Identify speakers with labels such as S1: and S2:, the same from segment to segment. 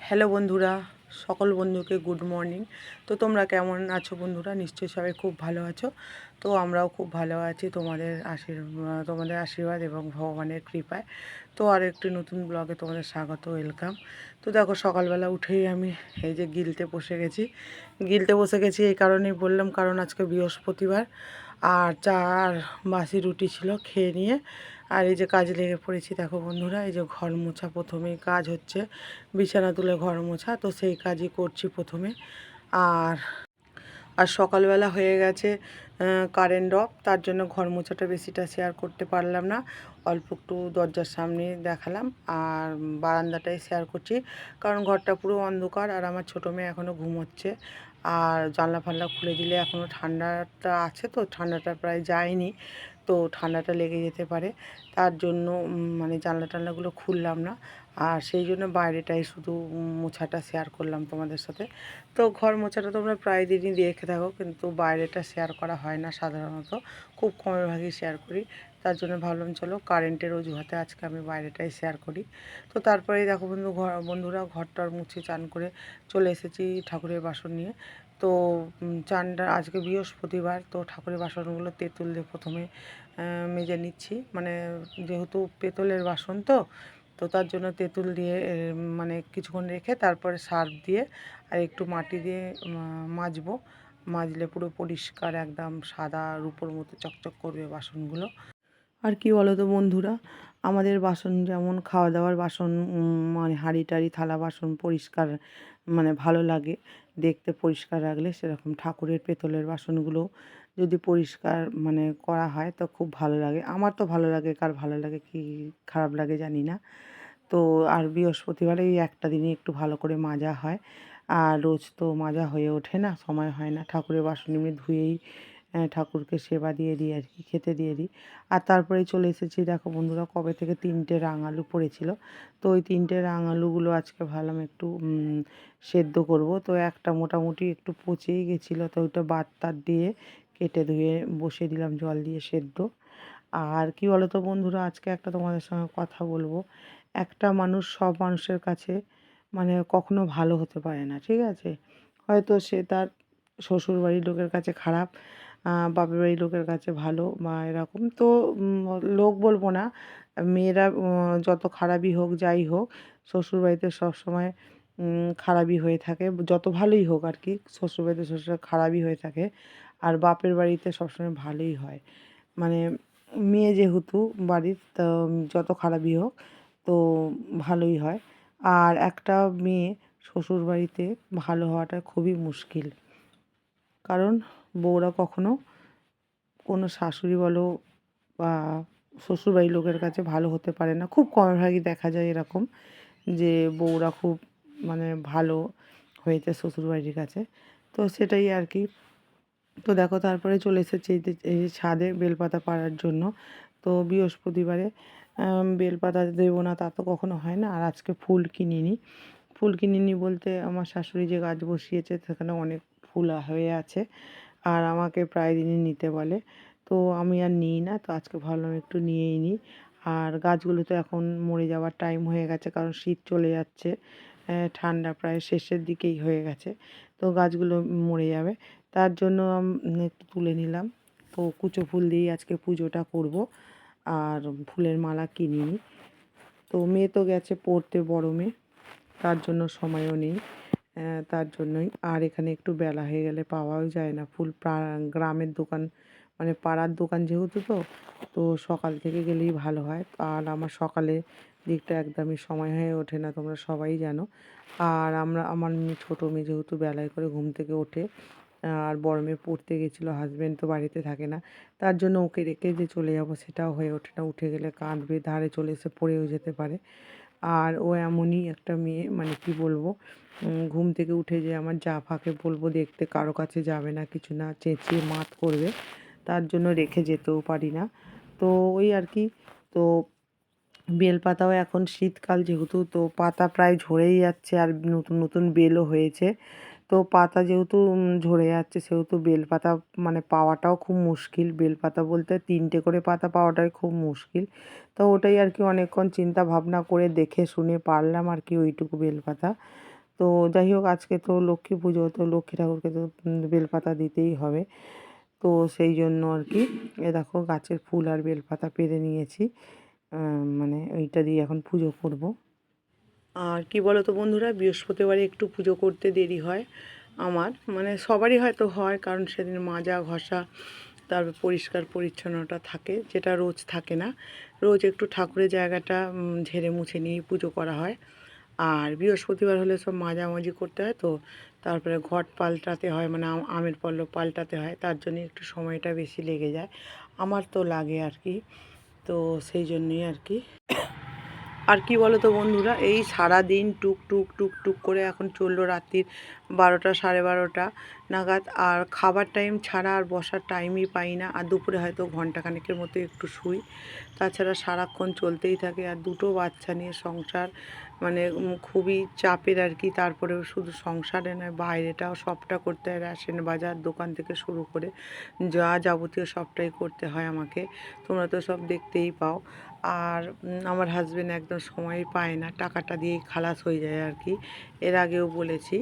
S1: Hello বন্ধুরা সকল বন্ধুকে গুড মর্নিং। তো তোমরা কেমন আছো বন্ধুরা? নিশ্চয়ই সবাই খুব ভালো আছো। তো আমরাও খুব ভালো আছি তোমাদের আশীর্বাদ তোমাদের আশীর্বাদ এবং ভগবানের কৃপায়। তো আর একটি নতুন ব্লগে তোমাদের স্বাগত ওয়েলকাম তো দেখো সকালবেলা উঠেই আমি এই যে গিলতে বসে গেছি। গিলতে বসে গেছি এই কারণেই বললাম, কারণ আজকে বৃহস্পতিবার। আর চা আর বাসি রুটি ছিল খেয়ে নিয়ে আর এই যে কাজ লেগে পড়েছি, দেখো বন্ধুরা, এই যে ঘর মোছা প্রথমেই কাজ হচ্ছে, বিছানা তুলে ঘর মোছা, তো সেই কাজই করছি প্রথমে। আর আর সকালবেলা হয়ে গেছে কারেন্ট অফ তার জন্য ঘর মোছাটা বেশিটা শেয়ার করতে পারলাম না, অল্প একটু দরজার সামনে দেখালাম, আর বারান্দাটাই শেয়ার করছি, কারণ ঘরটা পুরো অন্ধকার, আর আমার ছোটো মেয়ে এখনও ঘুমোচ্ছে, আর জানলা ফাল্লা খুলে দিলে এখনও ঠান্ডাটা আছে তো, ঠান্ডাটা প্রায় যায়নি তো ঠান্ডাটা লেগে যেতে পারে। তার জন্য মানে জানলা টানলাগুলো খুললাম না। আর সেই জন্য বাইরেটাই শুধু মোছাটা শেয়ার করলাম তোমাদের সাথে। তো ঘর মোছাটা তোমরা প্রায় দিনই দেখে থাকো, কিন্তু বাইরেটা শেয়ার করা হয় না সাধারণত। খুব কমের ভাগই শেয়ার করি। তার জন্য ভাবলাম, চলো কারেন্টের অজুহাতে আজকে আমি বাইরেটাই শেয়ার করি। তো তারপরেই দেখো বন্ধু ঘর বন্ধুরা ঘরটার মুছে চান করে চলে এসেছি ঠাকুরের বাসন নিয়ে। তো চানটা আজকে বৃহস্পতিবার, তো ঠাকুরের বাসনগুলো তেঁতুল দিয়ে প্রথমে মেজে নিচ্ছি। মানে যেহেতু পেতলের বাসন তো তো তার জন্য তেঁতুল দিয়ে মানে কিছুক্ষণ রেখে তারপরে সার্ফ দিয়ে আর একটু মাটি দিয়ে মাজবো। মাজলে পুরো পরিষ্কার একদম সাদা রূপোর মতো চকচক করবে বাসনগুলো। আর কি বলো তো বন্ধুরা, আমাদের বাসন যেমন খাওয়া দাওয়ার বাসন মানে হাঁড়ি টাড়ি থালা বাসন পরিষ্কার মানে ভালো লাগে। দেখতে পরিষ্কার রাখলে সেরকম ঠাকুরের পেতলের বাসনগুলো যদি পরিষ্কার মানে করা হয় তো খুব ভালো লাগে। আমার তো ভালো লাগে, কার ভালো লাগে, কি খারাপ লাগে জানি না। তো আর বৃহস্পতিবারে এই একটা দিনই একটু ভালো করে মাজা হয়। আর রোজ তো মাজা হয়ে ওঠে না, সময় হয় না। ঠাকুরের বাসন এমনি ধুয়েই ঠাকুরকে সেবা দিয়ে দিই আর কি, খেতে দিয়ে দিই। আর তারপরে চলে এসেছি, দেখো বন্ধুরা, কবে থেকে তিনটে রাঙালু পড়েছিল। তো ওই তিনটে রাঙালুগুলো আজকে ভাবলাম একটু সেদ্ধ করব। তো একটা মোটামুটি একটু পচেই গেছিল, তো ওইটা বাদ তার দিয়ে কেটে ধুয়ে বসিয়ে দিলাম, জল দিয়ে সেদ্ধ। আর কি বলো তো বন্ধুরা, আজকে একটা তোমাদের সঙ্গে কথা বলব। একটা মানুষ সব মানুষের কাছে মানে কখনো ভালো হতে পারে না, ঠিক আছে? হয়তো সে তার শ্বশুরবাড়ির লোকের কাছে খারাপ বাপের বাড়ির লোকের কাছে ভালো বা এরকম। তো লোক বলব না, মেয়েরা যত খারাপই হোক, যাই হোক, শ্বশুর বাড়িতে সবসময় খারাপই হয়ে থাকে। যত ভালোই হোক আর কি, শ্বশুর বাড়িতে শ্বশুর খারাপই হয়ে থাকে। আর বাপের বাড়িতে সবসময় ভালোই হয়। মানে মেয়ে যেহেতু বাড়ির, তো যত খারাপই হোক, তো ভালোই হয়। আর একটা মেয়ে শ্বশুর বাড়িতে ভালো হওয়াটা খুবই মুশকিল। কারণ বউরা কখনো কোনো শাশুড়ি বলো বা শ্বশুরবাড়ির লোকের কাছে ভালো হতে পারে না। খুব কম ভাগই দেখা যায় এরকম যে বউরা খুব মানে ভালো হয়েছে শ্বশুরবাড়ির কাছে। তো সেটাই আর কি। তো দেখো তারপরে চলে এসেছে এই ছাদে বেলপাতা পাড়ার জন্য। তো বৃহস্পতিবারে বেলপাতা দেবো না তা তো কখনো হয় না। আর আজকে ফুল কিনিনি। ফুল কিনিনি বলতে আমার শাশুড়ি যে গাছ বসিয়েছে সেখানে অনেক ফুল হয়ে আছে। আর আমাকে প্রায় দিনই নিতে বলে। তো আমি আর নিই না, তো আজকে ভাবলাম একটু নিয়েই নিই। আর গাছগুলো তো এখন মরে যাওয়ার টাইম হয়ে গেছে, কারণ শীত চলে যাচ্ছে। ঠান্ডা প্রায় শেষের দিকেই হয়ে গেছে। তো গাছগুলো মরে যাবে। তার জন্য একটু তুলে নিলাম। তো কুচো ফুল দিয়েই আজকে পুজোটা করব। আর ফুলের মালা কিনিনি। তো মেয়ে তো গেছে পড়তে, বড় মেয়ে। তার জন্য সময়ও নেই। তার জন্যই। আর এখানে একটু বেলা হয়ে গেলে পাওয়াও যায় না। ফুল গ্রামের দোকান মানে পাড়ার দোকান যেহেতু তো তো সকাল থেকে গেলেই ভালো হয়। আর আমার সকালে দিকটা একদমই সময় হয়ে ওঠে না, তোমরা সবাই জানো। আর আমরা, আমার ছোটো মেয়ে যেহেতু বেলায় করে ঘুম থেকে ওঠে, আর বড় মেয়ে পড়তে গেছিল হাজব্যান্ড তো বাড়িতে থাকে না, তার জন্য ওকে রেখে যে চলে যাব সেটাও হয়ে ওঠে না। উঠে গেলে কাঁদবে, ধারে চলে এসে পড়েও যেতে পারে। আর ও এমনই একটা মেয়ে মানে কি বলব ঘুম থেকে উঠে যে আমার যা ফাঁকে বলব দেখতে কারও কাছে যাবে না, কিছু না, চেঁচিয়ে মাত করবে, তার জন্য রেখে যেতেও পারি না। তো ওই আর কি, তো বেলপাতাও এখন শীতকাল যেহেতু, তো পাতা প্রায় ঝরেই যাচ্ছে আর নতুন নতুন বেলও হয়েছে। তো পাতা যেহেতু ঝরে যাচ্ছে, সেহেতু বেলপাতা মানে পাওয়াটাও খুব মুশকিল। বেলপাতা বলতে তিনটে করে পাতা পাওয়াটাই খুব মুশকিল। তো ওটাই আর কি অনেকক্ষণ চিন্তা ভাবনা করে দেখে শুনে পারলাম আর কি ওইটুকু বেলপাতা। তো যাই হোক, আজকে তো লক্ষ্মী পুজো, তো লক্ষ্মী ঠাকুরকে তো বেলপাতা দিতেই হবে। তো সেই জন্য আর কি, এ দেখো গাছের ফুল আর বেলপাতা পেরে নিয়েছি। মানে ওইটা দিয়ে এখন পুজো করব। আর কি বলো তো বন্ধুরা, বৃহস্পতিবারে একটু পুজো করতে দেরি হয় আমার। মানে সবারই হয়তো হয়, কারণ সেদিন মাজা, ঘষা, তারপর পরিষ্কার পরিচ্ছন্নতা থাকে, যেটা রোজ থাকে না। রোজ একটু ঠাকুরের জায়গাটা ঝেড়ে মুছে নিয়েই পুজো করা হয়। আর বৃহস্পতিবার হলে সব মাজামাজি করতে হয় তো, তারপরে ঘট পাল্টাতে হয় মানে আমের পল্লব পাল্টাতে হয়, তার জন্য একটু সময়টা বেশি লেগে যায়। আমার তো লাগে আর কি, তো সেই জন্যই আর কি। আর কি বলো তো বন্ধুরা, এই সারা দিন টুক টুক টুক টুক করে এখন চলল রাত্রির বারোটা, সাড়ে বারোটা। নাগাদ, আর খাবার টাইম ছাড়া আর বসার টাইমই পাই না। আর দুপুরে হয়তো ঘন্টাখানেকের মতো একটু শুই। তাছাড়া সারাক্ষণ চলতেই থাকে। আর দুটো বাচ্চা নিয়ে সংসার মানে খুবই চাপের আর কি। তারপরেও শুধু সংসারে নয়, বাইরেটাও সবটা করতে হয়। রেশন বাজার, দোকান থেকে শুরু করে যা যাবতীয় সবটাই করতে হয় আমাকে। তোমরা তো সব দেখতেই পাও। আর আমার হাজবেন্ড একদম সময় পায় না। টাকাটা দিয়েই খালাস হয়ে যায় আর কি। এর আগেও বলেছি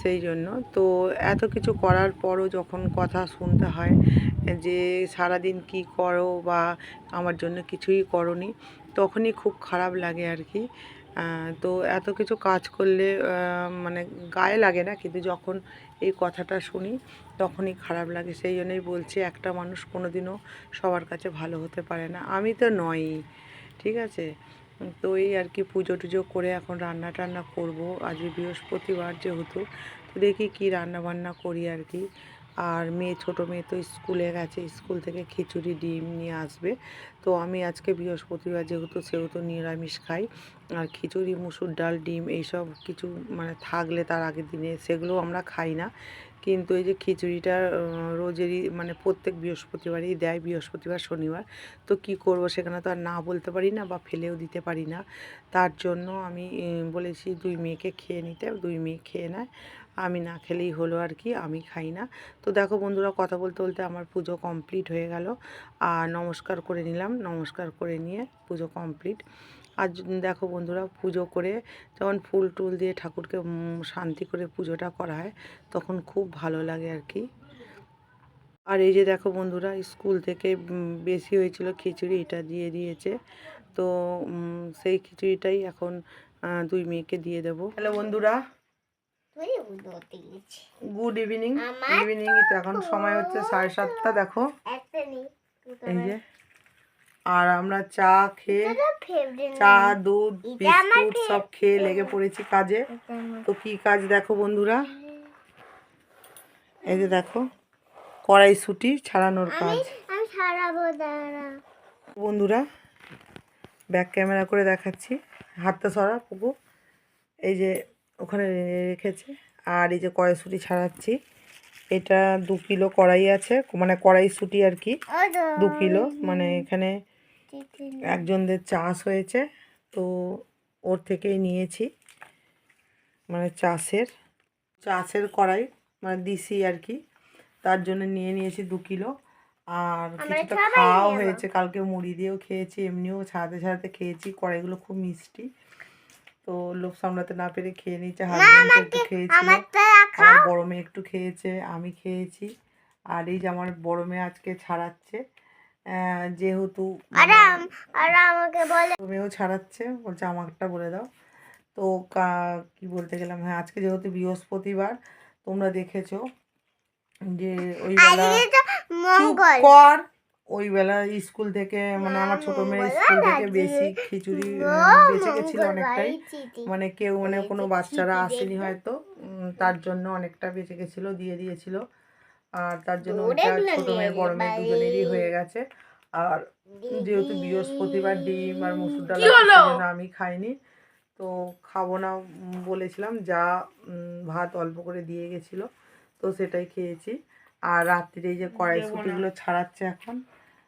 S1: সেই জন্য। তো এত কিছু করার পরও যখন কথা শুনতে হয় যে সারাদিন কি করো বা আমার জন্য কিছুই করনি, তখনই খুব খারাপ লাগে আর কি। তো এত কিছু কাজ করলে মানে গায়ে লাগে না, কিন্তু যখন এই কথাটা শুনি তখনই খারাপ লাগে। সেই জন্যই বলছি, একটা মানুষ কোনোদিনও সবার কাছে ভালো হতে পারে না। আমি তো নয়ই, ঠিক আছে? তো এই আর কি পুজো টুজো করে এখন রান্না টান্না করব। আজ বৃহস্পতিবার যেহেতু, তো দেখি কি রান্না বান্না করি আর কি। আর মেয়ে, ছোটো মেয়ে তো স্কুলে গেছে, স্কুল থেকে খিচুড়ি, ডিম নিয়ে আসবে। তো আমি আজকে বৃহস্পতিবার যেহেতু, সেহেতু নিরামিষ খাই। আর খিচুড়ি, মুসুর ডাল, ডিম, এইসব কিছু মানে থাকলে তার আগের দিনে, সেগুলো আমরা খাই না। কিন্তু এই যে খিচুড়িটা রোজেরই মানে প্রত্যেক বৃহস্পতিবারই দেয়, বৃহস্পতিবার, শনিবার। তো কি করব সেখানে তো আর না বলতে পারি না বা ফেলেও দিতে পারি না। তার জন্য আমি বলেছি দুই মেয়েকে খেয়ে নিতে দুই মেয়ে খেয়ে নেয়। আমি না খেলেই হলো আর কি, আমি খাই না। তো দেখো বন্ধুরা, কথা বলতে বলতে আমার পুজো কমপ্লিট হয়ে গেল। আর নমস্কার করে নিলাম, নমস্কার করে নিয়ে পুজো কমপ্লিট। আর দেখো বন্ধুরা পুজো করে যখন ফুল টুল দিয়ে ঠাকুরকে শান্তি করে পুজোটা করা হয় তখন খুব ভালো লাগে আর কি। আর এই যে দেখো বন্ধুরা স্কুল থেকে বেশি হয়েছিল খিচুড়ি এটা দিয়ে দিয়েছে। তো সেই খিচুড়িটাই এখন দুই মেয়েকে দিয়ে দেবো। হ্যালো বন্ধুরা। গুড ইভিনিং ইভিনিং এখন সময় হচ্ছে সাড়ে সাতটা দেখো। এই যে। আর আমরা চা খেয়ে চা দুধ বিস্কুট সব খেয়ে লেগে পড়েছি কাজে। তো কি কাজ দেখো বন্ধুরা? এই যে দেখো কড়াইশুটি ছাড়ানোর কাজ। বন্ধুরা ব্যাক ক্যামেরা করে দেখাচ্ছি। হাতটা সরা পুকু। এই যে ওখানে রেখেছে। আর এই যে কড়াইশুটি ছাড়াচ্ছি। এটা দু কিলো কড়াই আছে। মানে কড়াইশুটি আর কি। দু কিলো। মানে এখানে একজনদের চাষ হয়েছে তো ওর থেকেই নিয়েছি। মানে চাষের চাষের কড়াই মানে দিছি আর কি। তার জন্য নিয়ে নিয়েছি দু কিলো। আর কিছুটা খাওয়াও হয়েছে কালকে মুড়ি দিয়েও খেয়েছি এমনিও ছাড়াতে ছাড়াতে খেয়েছি কড়াইগুলো খুব মিষ্টি। তো লোভ সামলাতে না পেরে খেয়ে নিয়েছে হাজবেন্ড একটু
S2: আমারটা
S1: আমার বড় মেয়ে একটু খেয়েছে আমি খেয়েছি। আর এই যে আমার বড় মেয়ে আজকে ছাড়াচ্ছে যেহেতু মানে
S2: আমাকে বলে।
S1: তুমিও ছাড়াচ্ছে বলছে আমারটা বলে দাও। তো কা- বলতে গেলাম? হ্যাঁ আজকে যেহেতু বৃহস্পতিবার তোমরা দেখেছ যে ওই কর ওই বেলা স্কুল থেকে মানে আমার ছোট মেয়ে স্কুল থেকে বেশি খিচুড়ি বেঁচে গেছিল অনেকটাই। মানে কেউ মানে কোনো বাচ্চারা আসেনি হয়তো তার জন্য অনেকটা বেঁচে গেছিল দিয়ে দিয়েছিল। আর তার জন্য
S2: ওগুলো
S1: ছোট মেয়ে বড় মেয়ে দুজনেরই হয়ে গেছে। আর যেহেতু বৃহস্পতিবার ডিম আর মুসুর ডাল আমি খাইনি। তো খাব না বলেছিলাম যা ভাত অল্প করে দিয়ে গেছিল তো সেটাই খেয়েছি। আর রাত্রিরে এই যে কড়াইশুটিগুলো ছাড়াচ্ছে এখন।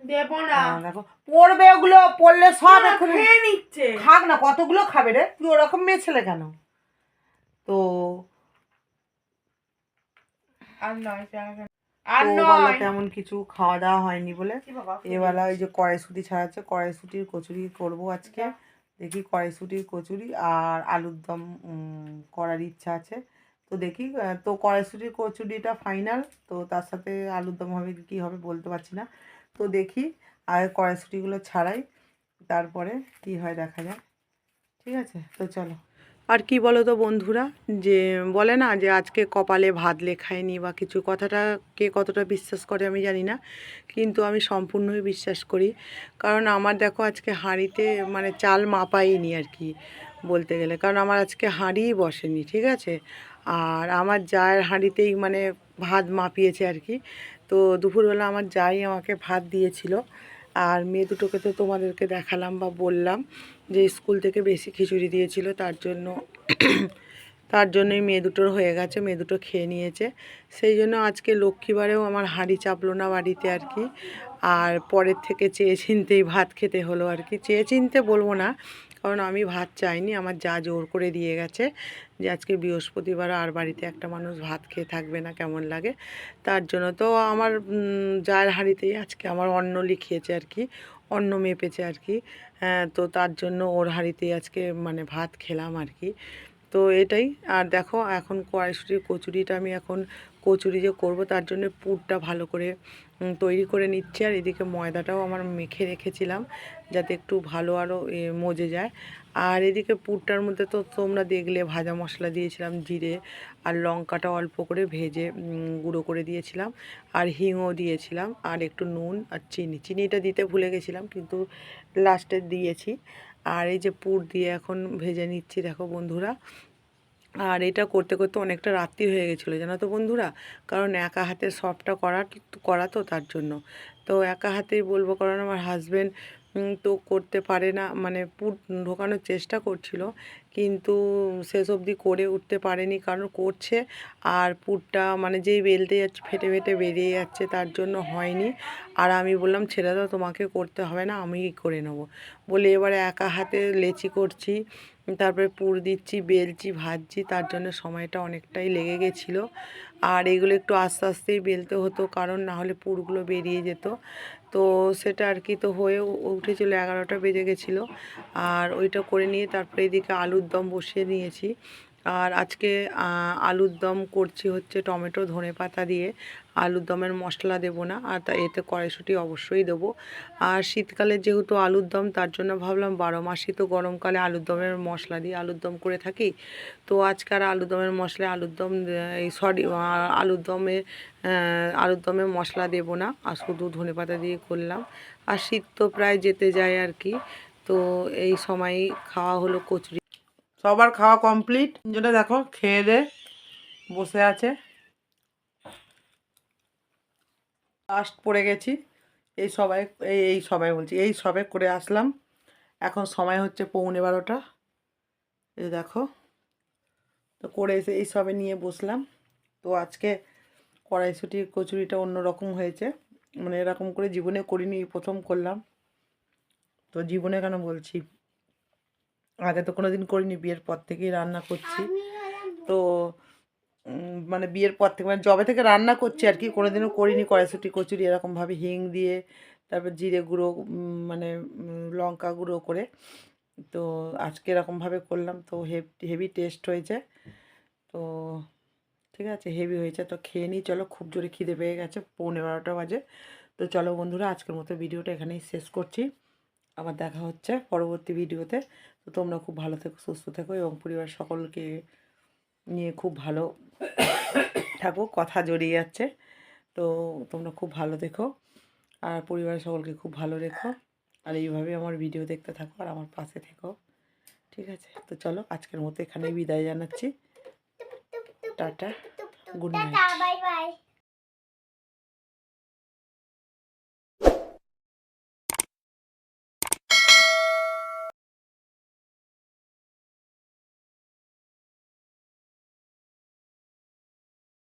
S3: দেবো না।
S1: দেখো পড়বে ওগুলো পড়লে সব এখন
S3: নিচ্ছে।
S1: খাক না কতগুলো খাবে রে? তুই ওরকম মেয়ে ছেলে কেন? তো
S3: আর নয়
S1: তেমন কিছু খাওয়া দাওয়া হয়নি বলে। এবেলা ওই যে কড়াইশুটি ছাড়াচ্ছে কড়াইশুটির কচুরি করব আজকে। দেখি কড়াইশুটির কচুরি আর আলুর দম করার ইচ্ছা আছে। তো দেখি তো কড়াইশুটির কচুরিটা ফাইনাল তো তার সাথে আলুর দম হবে কি হবে বলতে পারছি না। তো দেখি আর কড়াইশুটিগুলো ছাড়াই তারপরে কি হয় দেখা যায় ঠিক আছে তো চলো। আর কি বলো তো বন্ধুরা? যে বলে না যে আজকে কপালে ভাত লেখায়নি বা কিছু, কথাটা কে কতটা বিশ্বাস করে আমি জানি না, কিন্তু আমি সম্পূর্ণই বিশ্বাস করি। কারণ আমার দেখো আজকে হাঁড়িতে মানে চাল মাপাইনি আর কি বলতে গেলে। কারণ আমার আজকে হাঁড়িই বসেনি, ঠিক আছে? আর আমার জায়ের হাঁড়িতেই মানে ভাত মাপিয়েছে আর কি। তো দুপুরবেলা আমার যাই আমাকে ভাত দিয়েছিল। আর মেয়ে দুটোকে তো তোমাদেরকে দেখালাম বা বললাম। যে স্কুল থেকে বেশি খিচুড়ি দিয়েছিল, তার জন্য তার জন্যই মেয়ে দুটোর হয়ে গেছে, মেয়ে দুটো খেয়ে নিয়েছে। সেই জন্য আজকে লক্ষ্মীবারেও আমার হাঁড়ি চাপলো না বাড়িতে আর কি। আর পরের থেকে চেয়ে চিনতেই ভাত খেতে হলো আর কি। চেয়ে চিনতে বলব না, কারণ আমি ভাত চাইনি, আমার যা জোর করে দিয়ে গেছে যে আজকে বৃহস্পতিবার আর বাড়িতে একটা মানুষ ভাত খেয়ে থাকবে না, কেমন লাগে? তার জন্য তো আমার যার হাঁড়িতেই আজকে আমার অন্ন লিখিয়েছে আর কি। অন্ন মেপেছে আর কি। হ্যাঁ, তো তার জন্য ওর হাড়িতে আজকে মানে ভাত খেলাম আর কি। তো এটাই। আর দেখো এখন কড়াইশুটির কচুরিটা আমি এখন কচুরি যে করব তার জন্য পুরটা ভালো করে তৈরি করে নিচ্ছি আর এদিকে ময়দাটাও আমার মেখে রেখেছিলাম যাতে একটু ভালো আরও মজে যায়। আর এদিকে পুরটার মধ্যে তো তোমরা দেখলে ভাজা মশলা দিয়েছিলাম, জিরে আর লঙ্কাটা অল্প করে ভেজে গুঁড়ো করে দিয়েছিলাম। আর হিংও দিয়েছিলাম আর একটু নুন আর চিনি। চিনিটা দিতে ভুলে গেছিলাম কিন্তু লাস্টে দিয়েছি। আর এই যে পুর দিয়ে এখন ভেজে নিচ্ছি, দেখো বন্ধুরা। আর এটা করতে করতে অনেকটা রাত্রি হয়ে গেছিল, জানো তো বন্ধুরা? কারণ একা হাতে সবটা করা করা তো তার জন্য। তো একা হাতেই বলব, কারণ আমার হাজব্যান্ড তো করতে পারে না মানে পুট ঢোকানোর চেষ্টা করছিল, কিন্তু শেষ অবধি করে উঠতে পারেনি, কারণ করছে, আর পুটটা মানে যেই বেলতে যাচ্ছে, ফেটে ফেটে বেরিয়ে যাচ্ছে, তার জন্য হয়নি। আর আমি বললাম দাও তোমাকে করতে হবে না, আমি করে নেব? বলে, এবারে একা হাতে লেচি করছি তারপরে পুর দিচ্ছি, বেলছি, ভাজছি, তার জন্য সময়টা অনেকটাই লেগে গেছিল। আর এগুলো একটু আস্তে আস্তেই বেলতে হতো, কারণ না হলে পুরগুলো বেরিয়ে যেত। তো সেটা আর কি তো হয়ে উঠেছিল, এগারোটা বেজে গেছিল। আর ওইটা করে নিয়ে তারপরে এদিকে আলুর দম বসিয়ে নিয়েছি। আর আজকে আলুর দম করছি হচ্ছে টমেটো ধনে পাতা দিয়ে। আলুর দমের মশলা দেবো না, আর তা, এতে কড়াইশুঁটি অবশ্যই দেবো। আর শীতকালে যেহেতু আলুর দম, তার জন্য ভাবলাম বারো মাসই তো গরমকালে আলুর দমের মশলা দিয়ে আলুর দম করে থাকি। তো আজকে আর আলুর দমের মশলায় আলুর দম এই সরি আলুর দমে আলুর দমে মশলা দেবো না, আর শুধু ধনে পাতা দিয়ে করলাম। আর শীত তো প্রায় যেতে যায় আর কি, তো এই সময় খাওয়া হলো কচুরি সবার খাওয়া কমপ্লিট। যেটা দেখো খেয়ে দে, বসে আছে। লাস্ট পড়ে গেছি। এই সবাই, এই এই সবাই বলছি, এই সবে করে আসলাম। এখন সময় হচ্ছে পৌনে বারোটা। এই দেখো, তো করে এসে এই সবে নিয়ে বসলাম। তো আজকে কড়াইশুটির কচুরিটা অন্যরকম হয়েছে। মানে এরকম করে জীবনে করিনি, প্রথম করলাম। তো জীবনে কেন বলছি? আগে তো কোনো দিন করিনি বিয়ের পর থেকেই রান্না করছি। তো মানে বিয়ের পর থেকে মানে জবে থেকে রান্না করছি আর কি কোনোদিনও করিনি কড়াইশুটি কচুরি এরকমভাবে হিং দিয়ে তারপর জিরে গুঁড়ো মানে লঙ্কা গুঁড়ো করে। তো আজকে এরকমভাবে করলাম তো হেভি টেস্ট হয়েছে। তো ঠিক আছে হেভি হয়েছে। তো খেয়ে নিই চলো খুব জোরে খিদে পেয়ে গেছে পৌনে বারোটা বাজে। তো চলো বন্ধুরা আজকের মতো ভিডিওটা এখানেই শেষ করছি। আবার দেখা হচ্ছে পরবর্তী ভিডিওতে। তো তোমরা খুব ভালো থেকো সুস্থ থেকো এবং পরিবার সকলকে নিয়ে খুব ভালো থাকো কথা জড়িয়ে যাচ্ছে। তো তোমরা খুব ভালো দেখো আর পরিবারের সকলকে খুব ভালো রেখো। আর এইভাবে আমার ভিডিও দেখতে থাকো আর আমার পাশে থেকো। ঠিক আছে? তো চলো আজকের মতো এখানেই বিদায় জানাচ্ছি। Tata good night.